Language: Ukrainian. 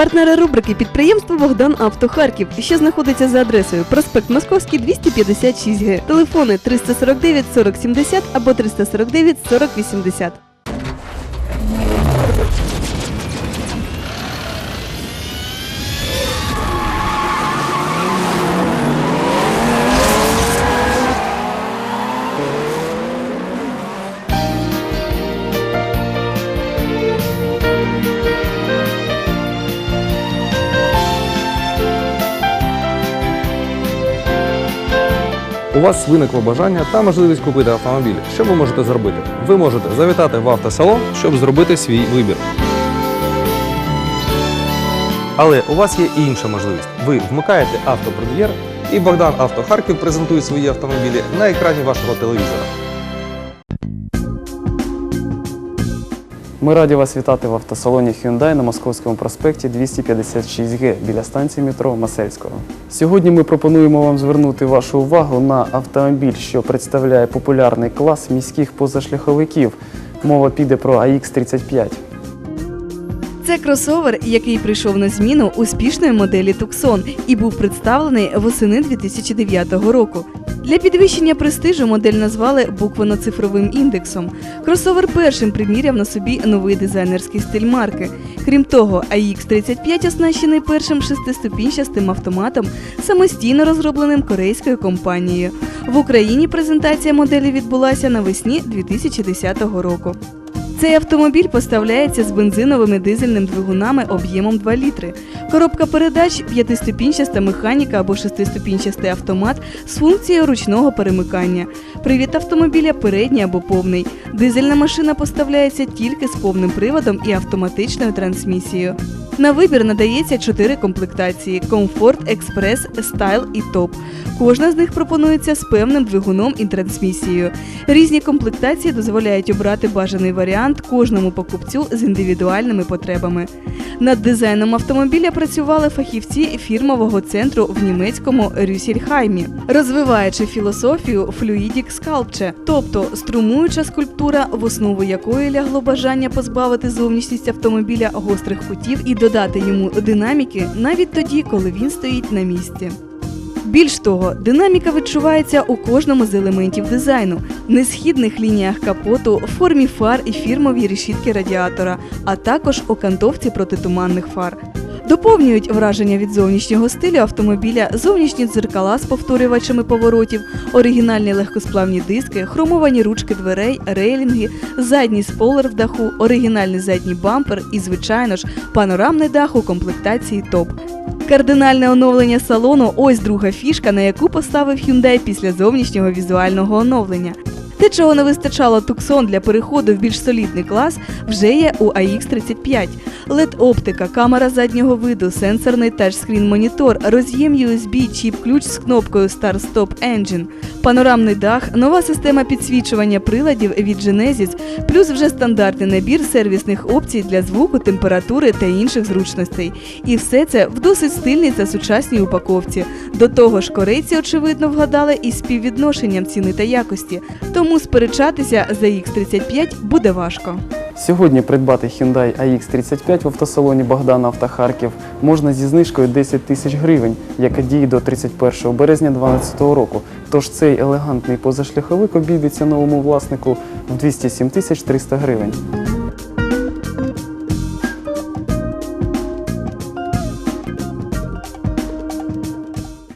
Партнери рубрики підприємство Богдан Авто Харків, що знаходиться за адресою проспект Московський 256 г. Телефони 349 40 70 або 349 40 У вас виникло бажання та можливість купити автомобіль. Що ви можете зробити? Ви можете завітати в автосалон, щоб зробити свій вибір. Але у вас є і інша можливість. Ви вмикаєте автопрем'єр, і Богдан Авто Харків презентує свої автомобілі на екрані вашого телевізора. Ми раді вас вітати в автосалоні Hyundai на Московському проспекті 256Г біля станції метро Масельського. Сьогодні ми пропонуємо вам звернути вашу увагу на автомобіль, що представляє популярний клас міських позашляховиків. Мова піде про AX35. Це кросовер, який прийшов на зміну успішної моделі Tucson і був представлений восени 2009 року. Для підвищення престижу модель назвали буквенно-цифровим індексом. Кросовер першим приміряв на собі новий дизайнерський стиль марки. Крім того, AX35 оснащений першим шестиступінчастим автоматом, самостійно розробленим корейською компанією. В Україні презентація моделі відбулася навесні 2010 року. Цей автомобіль поставляється з бензиновими дизельним двигунами об'ємом 2 літри. Коробка передач, п'ятиступінчаста механіка або шестиступінчастий автомат з функцією ручного перемикання. Привід автомобіля передній або повний. Дизельна машина поставляється тільки з повним приводом і автоматичною трансмісією. На вибір надається чотири комплектації: комфорт, експрес, стайл і топ. Кожна з них пропонується з певним двигуном і трансмісією. Різні комплектації дозволяють обрати бажаний варіант кожному покупцю з індивідуальними потребами. Над дизайном автомобіля працювали фахівці фірмового центру в німецькому Рюсільхаймі, розвиваючи філософію Fluidic Sculpture, тобто струмуюча скульптура, в основу якої лягло бажання позбавити зовнішність автомобіля гострих кутів і додати йому динаміки навіть тоді, коли він стоїть на місці. Більш того, динаміка відчувається у кожному з елементів дизайну, несхідних лініях капоту, формі фар і фірмовій решітки радіатора, а також окантовці протитуманних фар. Доповнюють враження від зовнішнього стилю автомобіля зовнішні дзеркала з повторювачами поворотів, оригінальні легкосплавні диски, хромовані ручки дверей, рейлінги, задній спойлер в даху, оригінальний задній бампер і, звичайно ж, панорамний дах у комплектації топ. Кардинальне оновлення салону ось друга фішка, на яку поставив Hyundai після зовнішнього візуального оновлення. Те, чого не вистачало туксон для переходу в більш солідний клас, вже є у AX35. LED-оптика, камера заднього виду, сенсорний тачскрін-монітор, роз'єм USB, чіп-ключ з кнопкою Start Stop Engine, панорамний дах, нова система підсвічування приладів від Genesis, плюс вже стандартний набір сервісних опцій для звуку, температури та інших зручностей. І все це в досить стильній та сучасній упаковці. До того ж, корейці, очевидно, вгадали із співвідношенням ціни та якості, тому сперечатися за X35 буде важко. Сьогодні придбати Hyundai AX35 в автосалоні Богдана Автохарків можна зі знижкою 10 тисяч гривень, яка діє до 31 березня 2012 року. Тож цей елегантний позашляховик обійдеться новому власнику в 207 тисяч 300 гривень.